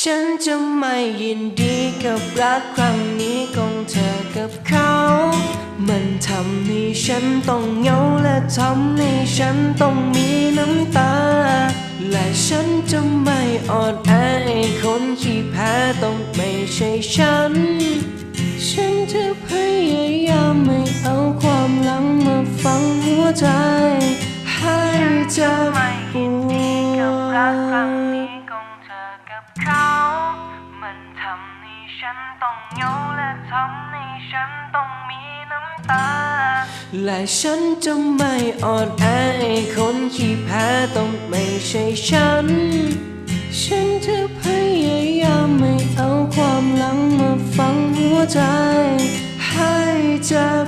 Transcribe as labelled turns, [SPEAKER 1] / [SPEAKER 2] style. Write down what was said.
[SPEAKER 1] ฉันจะไม่ยินดีกับรักครั้งนี้ของเธอกับเขา มันทำให้ฉันต้องเหงาและทำให้ฉันต้องมีน้ำตา และฉันจะไม่อ่อนแอคนที่แพ้ต้องไม่ใช่ฉัน ฉันจะพยายามไม่เอาความหลังมาฝังหัวใจ ให้เจ็บปวด
[SPEAKER 2] ของเธอกับเขา มันทำให้ฉันต้องเหงาและทำให้ฉันต้องมีน้ำตา
[SPEAKER 1] และฉันจะไม่อ่อนแอคนที่แพ้ต้องไม่ใช่ฉัน ฉันจะพยายามไม่เอาความหลังมาฝังหัวใจ ให้เจ็บ